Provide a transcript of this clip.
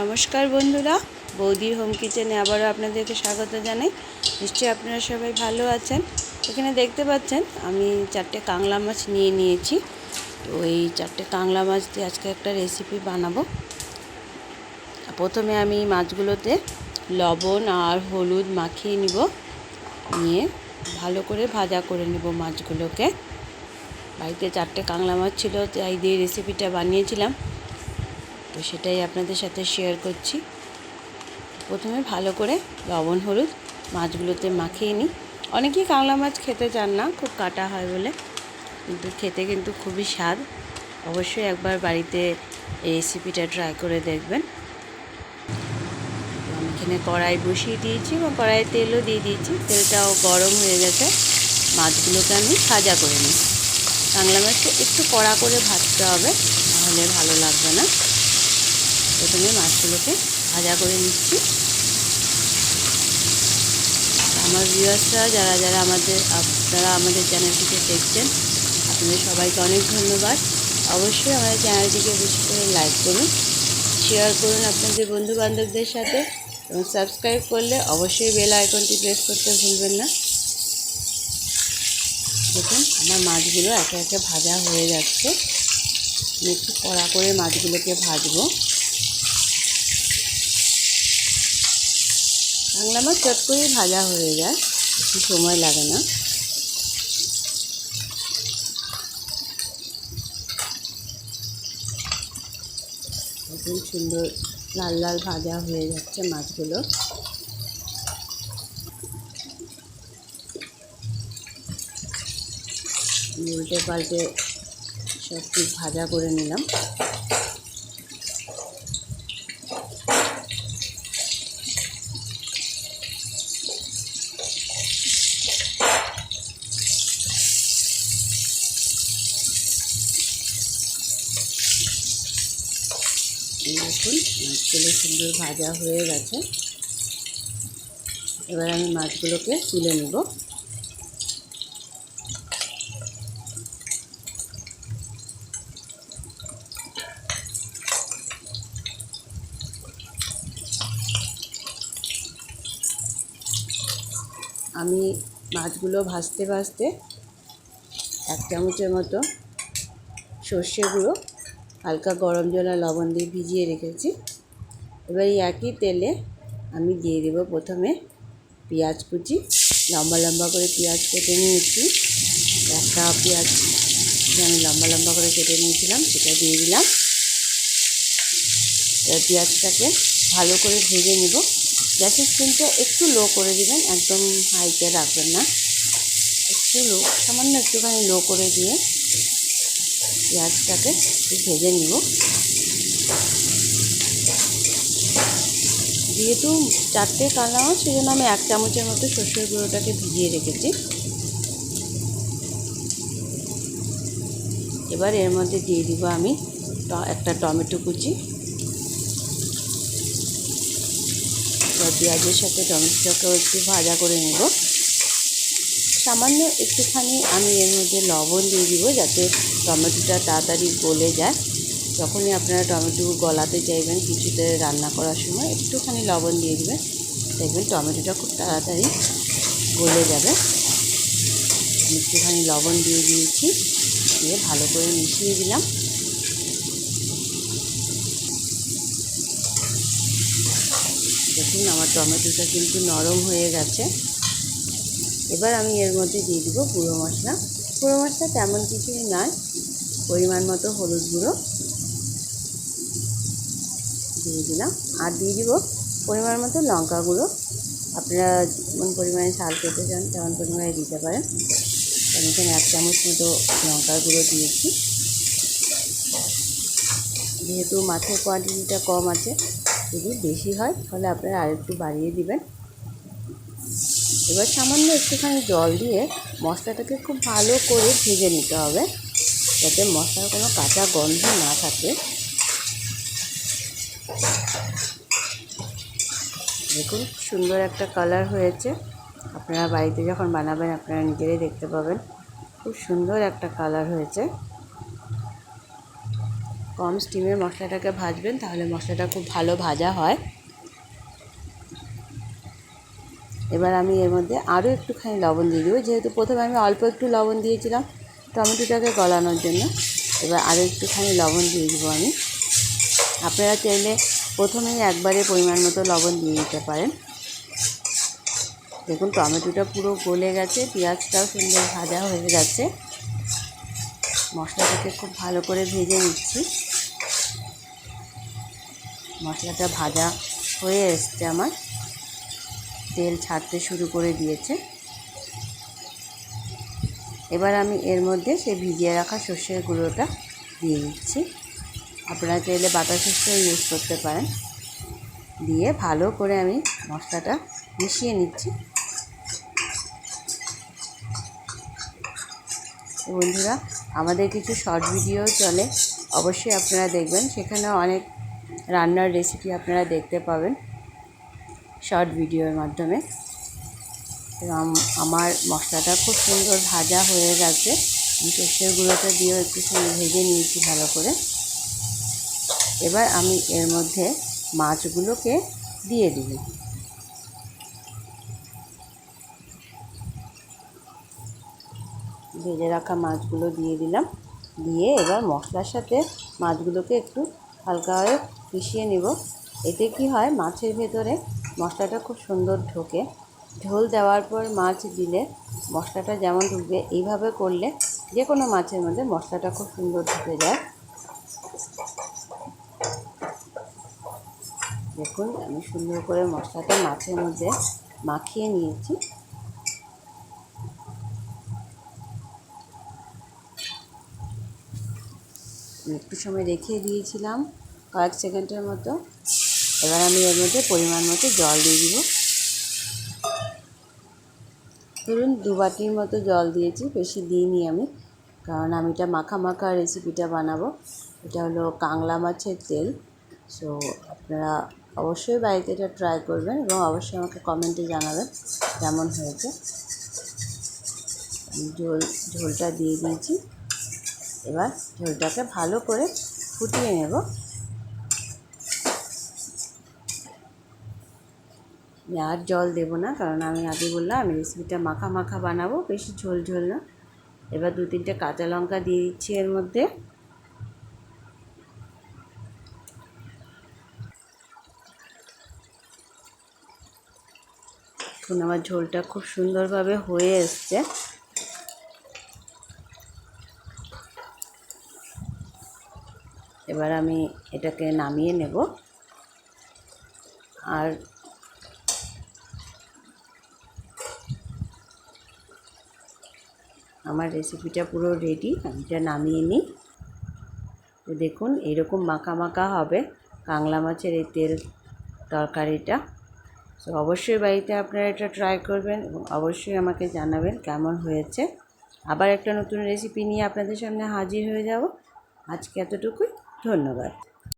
নমস্কার বন্ধুরা বৌদির হোম কিচেনে আবারও আপনাদেরকে স্বাগত জানাই। নিশ্চয়ই আপনারা সবাই ভালো আছেন। এখানে দেখতে পাচ্ছেন, আমি চারটে কাংলা মাছ নিয়ে নিয়েছি। তো এই চারটে কাংলা মাছ দিয়ে আজকে একটা রেসিপি বানাবো। প্রথমে আমি মাছগুলোতে লবণ আর হলুদ মাখিয়ে নিব। নিয়ে ভালো করে ভাজা করে নেব মাছগুলোকে। বাড়িতে চারটে কাংলা মাছ ছিল, তাই দিয়ে রেসিপিটা বানিয়েছিলাম। তো সেটাই আপনাদের সাথে শেয়ার করছি। প্রথমে ভালো করে লবণ, হলুদ মাছগুলোতে মাখিয়ে নিই। অনেকেই কাঁকড়া মাছ খেতে চান না, খুব কাটা হয় বলে। কিন্তু খেতে কিন্তু খুবই স্বাদ। অবশ্যই একবার বাড়িতে এই রেসিপিটা ট্রাই করে দেখবেন। আমি এখানে কড়াই বসিয়ে দিয়েছি এবং কড়াইয়ে তেলও দিয়ে দিয়েছি। তেলটাও গরম হয়ে গেছে। মাছগুলোকে আমি সাজা করে নিই। কাঁকড়া মাছটা একটু কড়া করে ভাজতে হবে নাহলে ভালো লাগবে না। প্রথমে মাছগুলোকে ভাজা করে নিচ্ছি। আমার ভিউয়ার্সরা, যারা যারা আমাদের, আপনারা আমাদের চ্যানেলটিকে দেখছেন, আপনাদের সবাইকে অনেক ধন্যবাদ। অবশ্যই আমাদের চ্যানেলটিকে বেশি করে লাইক করুন শেয়ার করুন আপনাদের বন্ধু বান্ধবদের সাথে এবং সাবস্ক্রাইব করলে অবশ্যই বেল আইকনটি প্রেস করতে ভুলবেন না। দেখুন, আমার মাছগুলো একে একে ভাজা হয়ে যাচ্ছে। একটু কড়া করে মাছগুলোকে ভাজবো। বাংলা মাছ চট করেই ভাজা হয়ে যায় সময় লাগে না। এখন সুন্দর লাল লাল ভাজা হয়ে যাচ্ছে মাছগুলো। উল্টে পাল্টে সব ভাজা করে নিলাম। দেখুন, মাছগুলো সুন্দর ভাজা হয়ে গেছে। এবার আমি মাছগুলোকে তুলে নেব। আমি মাছগুলো ভাজতে ভাজতে এক চামচের মতো সর্ষে গুঁড়ো হালকা গরম জল আর লবণ দিয়ে ভিজিয়ে রেখেছি। এবার এই একই তেলে আমি দিয়ে দেবো প্রথমে পেঁয়াজ কুচি। লম্বা লম্বা করে পেঁয়াজ কেটে নিয়েছি। একটা পেঁয়াজ আমি লম্বা লম্বা করে কেটে নিয়েছিলাম, সেটা দিয়ে দিলাম। এবার পেঁয়াজটাকে ভালো করে ভেজে নেব। গ্যাসের স্টিমটা একটু লো করে দিবেন, একদম হাইতে রাখবেন না। একটু লো, সামান্য একটুখানি লো করে দিয়ে পেঁয়াজটাকে একটু ভেজে নিব। যেহেতু চারটে কালা মাছ সেই জন্য আমি এক চামচের মতো সর্ষের গুঁড়োটাকে ভিজিয়ে রেখেছি। এবার এর মধ্যে দিয়ে দিব আমি একটা টমেটো কুচি এবার পেঁয়াজের সাথে টমেটোটাকেও একটু ভাজা করে নেব। সামান্য একটুখানি আমি এর মধ্যে লবণ দিয়ে দিব যাতে টমেটোটা তাড়াতাড়ি গলে যায়। যখনই আপনারা টমেটো গলাতে চাইবেন কিছুতে রান্না করার সময় একটুখানি লবণ দিয়ে দেবেন। দেখবেন টমেটোটা খুব তাড়াতাড়ি গলে যাবে। আমি একটুখানি লবণ দিয়ে দিয়েছি, দিয়ে ভালো করে মিশিয়ে দিলাম। দেখুন আমার টমেটোটা কিন্তু নরম হয়ে গেছে। এবার আমি এর মধ্যে দিয়ে দিব গুঁড়ো মশলা। গুঁড়ো মশলা তেমন কিছুই নয়, পরিমাণ মতো হলুদ গুঁড়ো। দিয়ে দিলাম। আর দিয়ে দিব পরিমাণ মতো লঙ্কা গুঁড়ো। আপনারা যেমন পরিমাণে ঝাল খেতে চান, তেমন পরিমাণে দিতে পারেন। আমি এখানে এক চামচ মতো লঙ্কার গুঁড়ো দিয়েছি। যেহেতু মাছের কোয়ান্টিটিটা কম আছে, যদি বেশি হয়, তাহলে আপনারা আরেকটু বাড়িয়ে দিবেন। এবার সামান্য একটুখানি জল দিয়ে মশলাটাকে খুব ভালো করে ভেজে নিতে হবে, যাতে মশলার কোনো কাঁচা গন্ধ না থাকে। দেখুন, সুন্দর একটা কালার হয়েছে। আপনারা বাড়িতে যখন বানাবেন, আপনারা নিজেরাই দেখতে পাবেন। খুব সুন্দর একটা কালার হয়েছে। কম স্টিমে মশলাটাকে ভাজবেন, তাহলে মশলাটা খুব ভালো ভাজা হয়। এবার আমি এর মধ্যে আরও একটুখানি লবণ দিয়ে দেবো। যেহেতু প্রথমে আমি অল্প একটু লবণ দিয়েছিলাম টমেটোটাকে গলানোর জন্য, এবার আরও একটুখানি লবণ দিয়ে দেবো আমি। আপনারা চাইলে প্রথমেই একবারে পরিমাণ মতো লবণ দিয়ে দিতে পারেন। দেখুন, টমেটোটা পুরো গলে গেছে, পেঁয়াজটাও সুন্দর ভাজা হয়ে গেছে। মশলাটাকে খুব ভালো করে ভেজে নিচ্ছি। মশলাটা ভাজা হয়ে এসছে আমার। তেল ছাড়তে শুরু করে দিয়েছে। এবার আমি এর মধ্যে সেই ভিজিয়ে রাখা সর্ষের গুঁড়োটা দিয়ে দিচ্ছি। আপনারা চাইলে বাটা সর্ষেও ইউজ করতে পারেন। দিয়ে ভালো করে আমি মশলাটা মিশিয়ে নিচ্ছি। বন্ধুরা, আমাদের কিছু শর্ট ভিডিও চলে। অবশ্যই আপনারা দেখবেন। সেখানে অনেক রান্নার রেসিপি আপনারা দেখতে পাবেন। শর্ট ভিডিওর মাধ্যমে। এবং আমার মশলাটা খুব সুন্দর ভাজা হয়ে গেছে। আমি সর্ষের গুঁড়োটা দিয়েও একটু ভেজে নিয়েছি ভালো করে। এবার আমি এর মধ্যে মাছগুলোকে দিয়ে দিই। ভেজে রাখা মাছগুলো দিয়ে দিলাম। দিয়ে এবার মশলার সাথে মাছগুলোকে একটু হালকাভাবে মিশিয়ে নেব। এতে কি হয়, মাছের ভেতরে মশলাটা খুব সুন্দর ঢোকে। ঝোল দেওয়ার পর মাছ দিলে মশলাটা যেমন ঢুকবে, এইভাবে করলে যে কোনো মাছের মধ্যে মশলাটা খুব সুন্দর ঢুকে যায়। দেখুন, আমি সুন্দর করে মশলাটা মাছের মধ্যে মাখিয়ে নিয়েছি। একটু সময় রেখে দিয়েছিলাম, কয়েক সেকেন্ডের মতো। এবার আমি এর মধ্যে পরিমাণ মতো জল দিয়ে দিব। ধরুন, দু বাটির মতো জল দিয়েছি, বেশি দিইনি আমি, কারণ আমি এটা মাখা মাখা রেসিপিটা বানাবো। এটা হলো কাংলা মাছের তেল। সো আপনারা অবশ্যই বাড়িতে এটা ট্রাই করবেন এবং অবশ্যই আমাকে কমেন্টে জানাবেন কেমন হয়েছে। আমি ঝোল, ঝোলটা দিয়ে দিয়েছি। এবার ঝোলটাকে ভালো করে ফুটিয়ে নেব। আর জল দেবো না, কারণ আমি আগে বললাম আমি রেসিপিটা মাখা মাখা বানাবো, বেশি ঝোল ঝোল না। এবার দু তিনটে কাঁচা লঙ্কা দিয়ে দিচ্ছি এর মধ্যে। এখন আমার ঝোলটা খুব সুন্দরভাবে হয়ে এসছে। এবার আমি এটাকে নামিয়ে নেব। আর আমার রেসিপিটা পুরো রেডি আমি এটা নামিয়ে নিই। তো দেখুন, এরকম মাখা মাখা হবে কাংলা মাছের এই তেল তরকারিটা। তো অবশ্যই বাড়িতে আপনারা এটা ট্রাই করবেন এবং অবশ্যই আমাকে জানাবেন কেমন হয়েছে। আবার একটা নতুন রেসিপি নিয়ে আপনাদের সামনে হাজির হয়ে যাব। আজকে এতটুকুই, ধন্যবাদ।